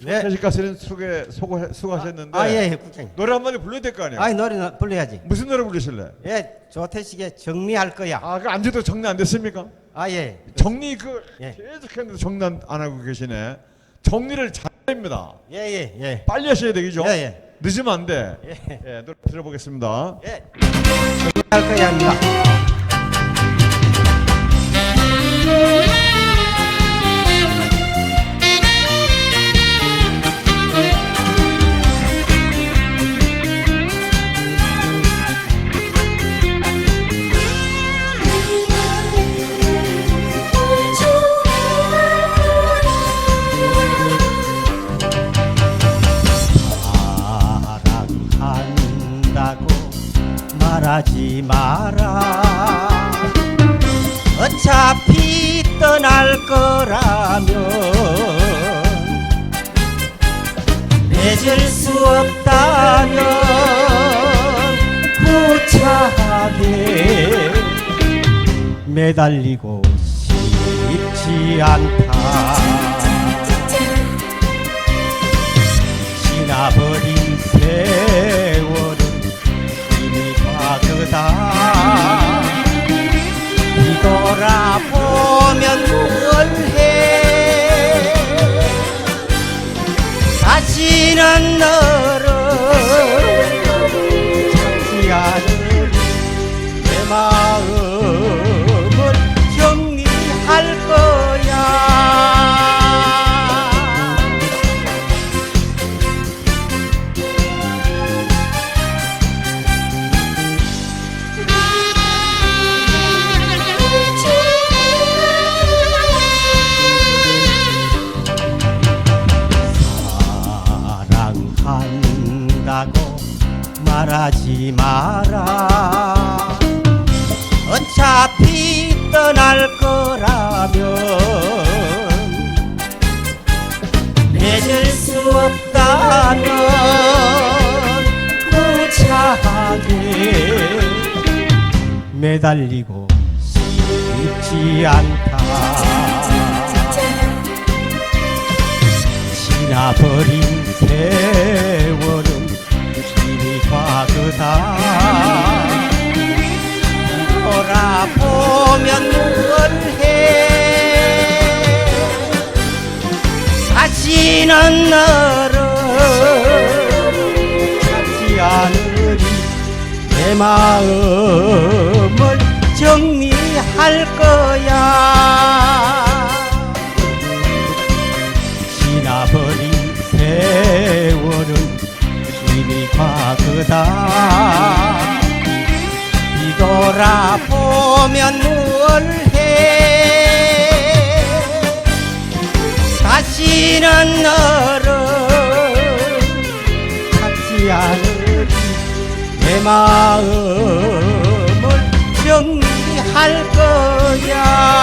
우리 네. 조태식 소개 수고 수고하셨는데 아, 예, 예, 국장님. 노래 한 마디 불러야 될 거 아니에요? 아이, 노래 불러야지. 무슨 노래 부르실래? 예, 조태식의 정리할 거야. 아, 그 안지도 정리 안 됐습니까? 아, 예. 정리 그 예. 계속했는데 정리 안- 안 하고 계시네. 정리를 잘합니다. 예, 예, 예. 빨리 하셔야 되겠죠? 예, 예. 늦으면 안 돼. 예. 예, 노래 들어보겠습니다. 예. 정리할 거야입니다. 말하지 마라. 어차피 떠날 거라면 맺을 수 없다면 구차하게 매달리고 싶지 않다 사랑한다고 말하지 마라. 어차피 떠날 거라면 맺을 수 없다면 구차하게 매달리고 싶지 않다. 지나버린 세월은 과거다. 돌아보면 뭘해. 다시는 너를 찾지 않으리. 내 마음을 정리할 거야 과거다. 뒤돌아보면 뭘해. 다시는 너를 찾지 않으리 내 마음을 정리할 거야